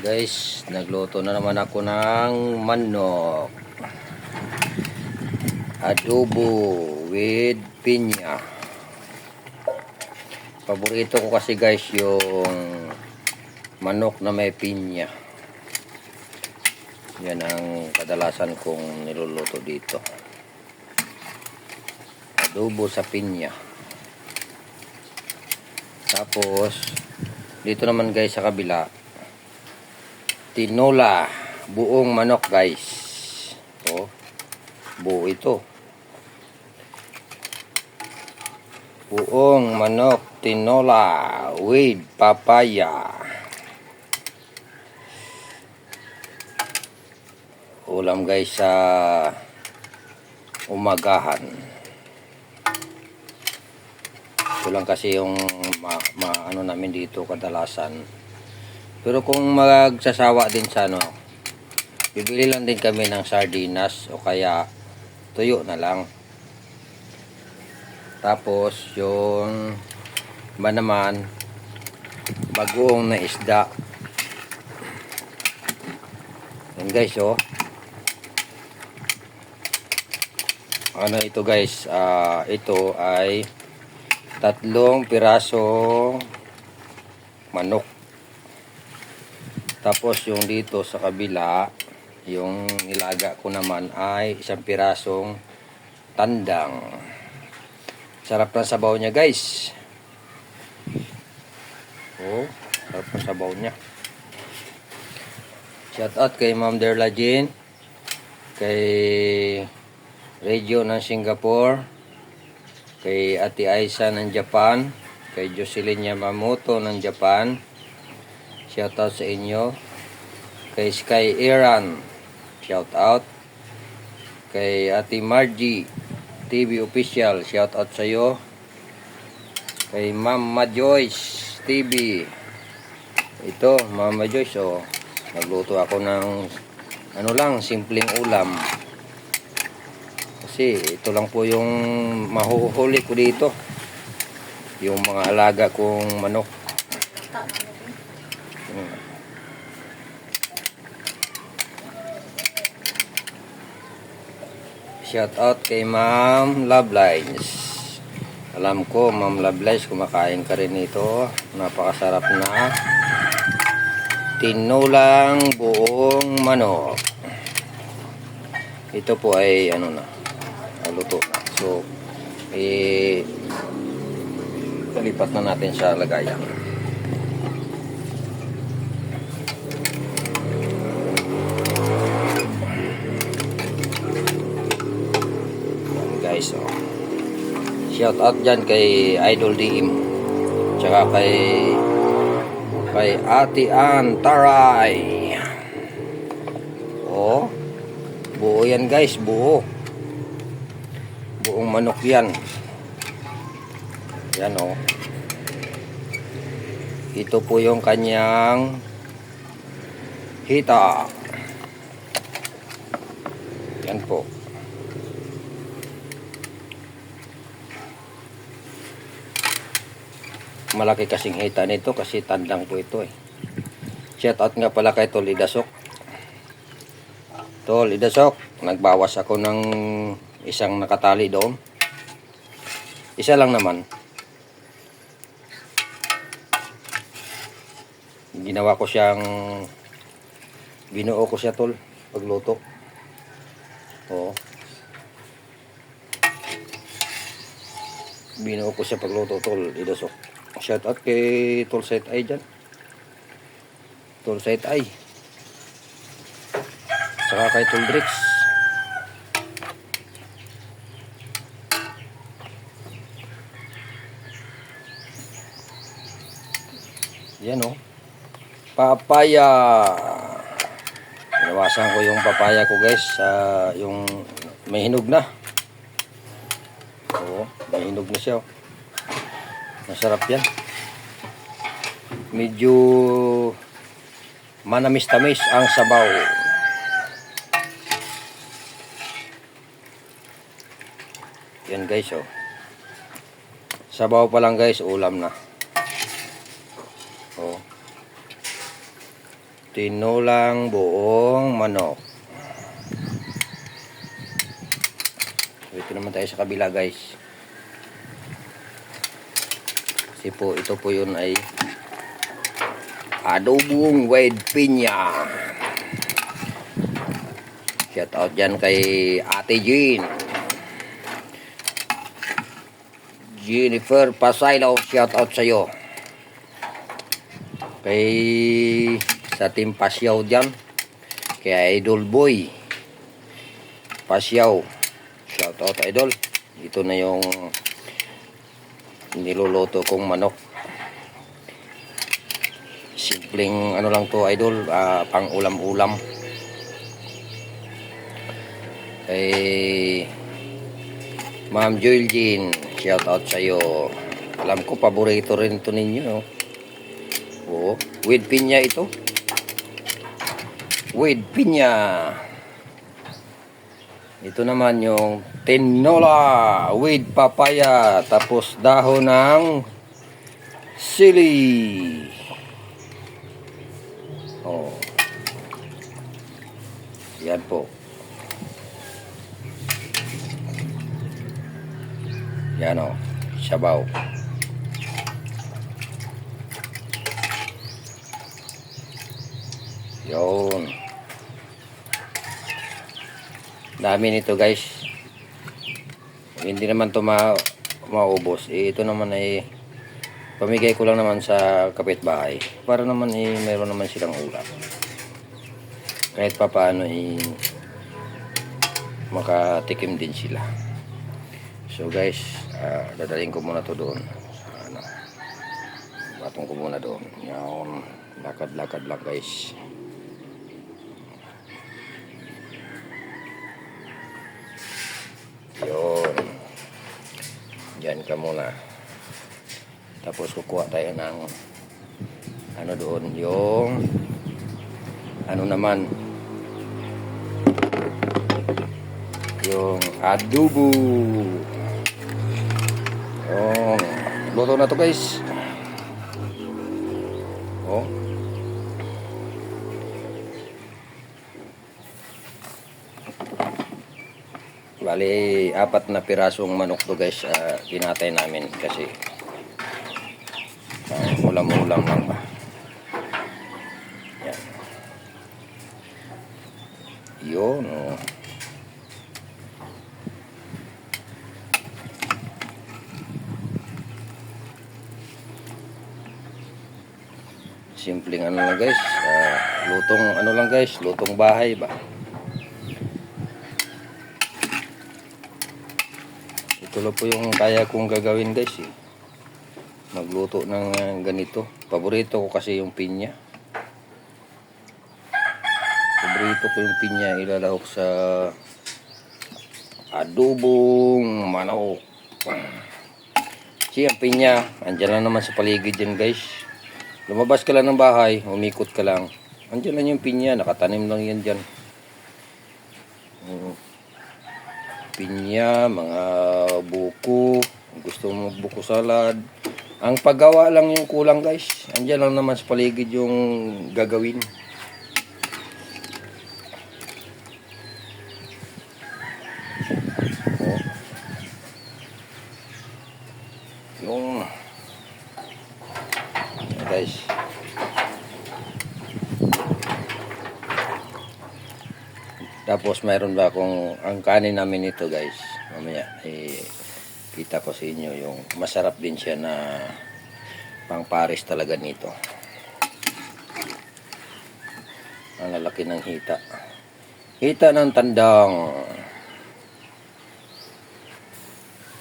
Guys, nagluto na naman ako ng manok. Adobo with pinya. Paborito ko kasi guys yung manok na may pinya. Yan ang kadalasan kong niluluto dito. Adobo sa pinya. Tapos, dito naman guys sa kabila, tinola, buong manok guys. Oh, buo ito. Buong manok tinola with papaya. Ulam guys sa umagahan. Ito lang kasi yung ma, ma- ano namin dito kadalasan. Pero kung magsasawa din sa ano, bibili lang din kami ng sardinas o kaya tuyo na lang. Tapos yung iba naman bagoong na isda. Yan guys oh. Ano ito guys? Ah, ito ay tatlong pirasong manok. Tapos yung dito sa kabila, yung nilaga ko naman ay isang pirasong tandang. Sarap ng sabaw niya guys. Oh, sarap ng sabaw niya. Shout out kay Ma'am Derla Jean, kay Radio ng Singapore, kay Ate Aisa ng Japan, kay Jocelyn Yamamoto ng Japan, shout out sa inyo, kay Sky Iran, shout out, kay Ate Margie TV Official, shout out sa iyo, kay Mama Joyce TV, ito, Mama Joyce, oh, nagluto ako ng ano lang, simpleng ulam. Kasi ito lang po yung mahuhuli ko dito. Yung mga alaga kong manok. Shout out kay Ma'am Lovelines. Alam ko, Ma'am Lovelines, kumakain ka rin ito. Napakasarap na tinulang buong manok. Ito po ay ano na, luto na. So, eh, lipat na natin sa lagayan. Yan guys, oh. Shout out dyan kay Idol DM. Tsaka kay kay Ate Ann Taray. Oh, buo yan guys, buo. Buong manok yan. Yan oh. Ito po yung kanyang hita. Yan po. Malaki kasing hita nito kasi tandang po ito eh. Shout out nga pala kay Tol Idasok. Tol Idasok, nagbawas ako ng isang nakatali doon. Isa lang naman. Ginawa ko siyang binuo ko siya tol pagluto. Oo. Binuo ko siya pagluto tol Idasok. Shout out kay Tol Set Ay dyan. Tol Set Ay. Saka kay Tol Drix. Yan o. Papaya. Inawasan ko yung papaya ko guys. sa yung may hinog na. Oo, may hinog na siya. oh. Masarap yan. Medyo manamis-tamis ang sabaw. Yan guys oh. Sabaw pa lang guys, ulam na. Oh. Tinulang buong manok. Dito naman tayo sa kabila guys. Kasi po, ito po yun ay adobong wide pinya. Shout out dyan kay Ate Jean. Jennifer Pasaylo, shout out sa'yo. Kay sa team Pasyaw dyan. Kay Idol Boy. Pasyaw. Shout out Idol. Ito na yung niluluto kong manok. Simpleng ano lang to Idol. ah, pang ulam-ulam. Kay Ma'am Joel Jean, shout out sa iyo. Alam ko paborito rin to ninyo. Oo, with pinya ito. With pinya. Ito naman yung tinola with papaya tapos dahon ng sili. Oh. Yan po. Yan o, sabaw. Yun. Dami nito guys. Hindi naman to ma maubos. Eh, ito naman ay pamigay ko lang naman sa kapitbahay. Para naman eh, meron naman silang ulam. Kahit pa paano eh, makatikim din sila. So guys, ah, dadalhin ko muna to doon. Ano, batong ko muna doon. Yan, lakad-lakad lang guys. Yun. Diyan ka muna. Tapos kukuha tayo ng ano doon, yung ano naman yung adobo. Oh, luto na to guys. Oh. Bali, apat na pirasong manok to guys, uh, ginatay namin kasi uh, ulam-ulam lang ba. Yan. Yun, oh. Simpleng ano lang guys, ah, lutong ano lang guys, lutong bahay ba. Ito lang po yung kaya kong gagawin guys eh. Magluto ng ah, ganito. Paborito ko kasi yung pinya. Paborito ko yung pinya ilalahok sa adobong manok. Kasi ang pinya, andyan lang naman sa paligid yan guys. Lumabas ka lang ng bahay, umikot ka lang. Andyan lang yung pinya, nakatanim lang yan dyan. Pinya, mga buko, gusto mo buko salad. Ang paggawa lang yung kulang guys. Andyan lang naman sa paligid yung gagawin. Oh. Yung Ayan, guys. Tapos mayroon ba akong ang kanin namin ito guys. Mamaya eh kita ko sa inyo yung masarap din siya na pang pares talaga nito. Ang lalaki ng hita. Hita ng tandang.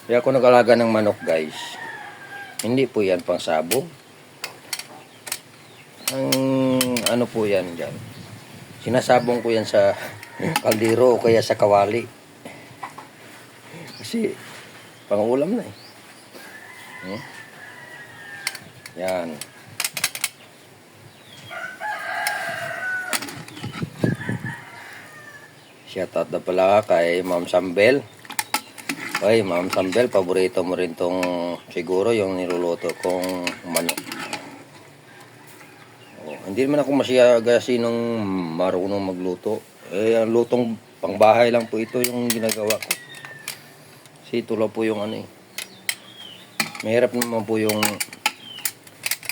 Kaya ako nag-alaga ng manok guys. Hindi po yan pang sabong. Ang ano po yan dyan. Sinasabong ko yan sa kaldero o kaya sa kawali. Kasi pangulam na eh. Hmm? Yan. Shoutout na pala kay Ma'am Sambel. Ay, Ma'am Sambel, paborito mo rin tong siguro yung niluluto kong manok. Oh. Hindi naman ako masyaga sinong marunong magluto. Eh, ang lutong pangbahay lang po ito yung ginagawa ko. Kasi ito lang po yung ano eh. Mahirap naman po yung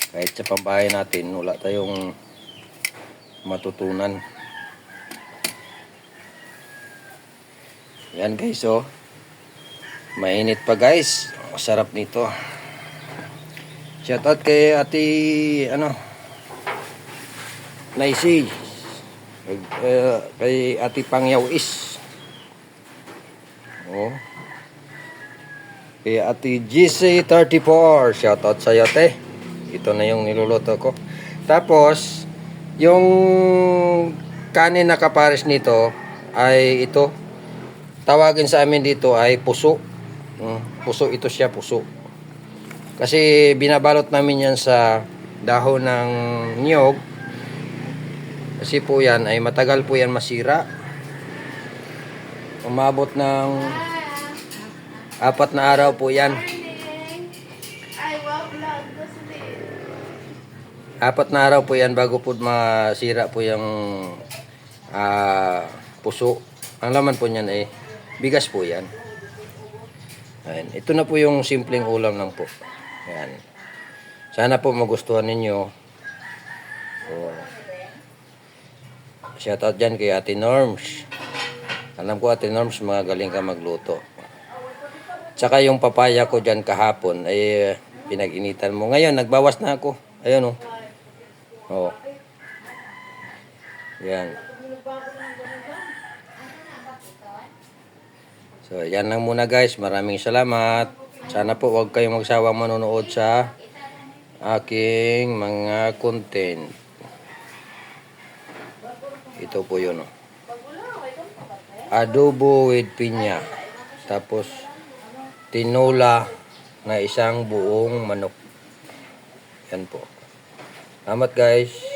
kahit sa pambahay natin, wala tayong matutunan. Yan guys, oh. Mainit pa guys. Masarap nito. Shoutout kay ati, ano, Naisi. Kay, eh, kay ati Pangyaw Is. Oh. Kay ati GC34. Shoutout sa'yo, te. Ito na yung niluluto ko. Tapos, yung kanin na kapares nito ay ito. Tawagin sa amin dito ay puso. Mm, puso ito siya, puso. Kasi binabalot namin yan sa dahon ng niyog. Kasi po yan ay matagal po yan masira. Umabot ng apat na araw po yan. Apat na araw po yan bago po masira po yung ah, puso. Ang laman po niyan ay bigas po yan. Ayan. Ito na po yung simpleng ulam lang po. Ayan. Sana po magustuhan ninyo. Shoutout dyan kay Ate Norms. Alam ko Ate Norms, mga galing ka magluto. Tsaka yung papaya ko dyan kahapon ay eh, pinag-initan mo. Ngayon, nagbawas na ako. Ayun oh. Oh. Yan. So, yan lang muna guys. Maraming salamat. Sana po huwag kayong magsawang manonood sa aking mga content. Ito po yun. Oh. Adobo with pinya. Tapos, tinola na isang buong manok. Yan po. Salamat guys.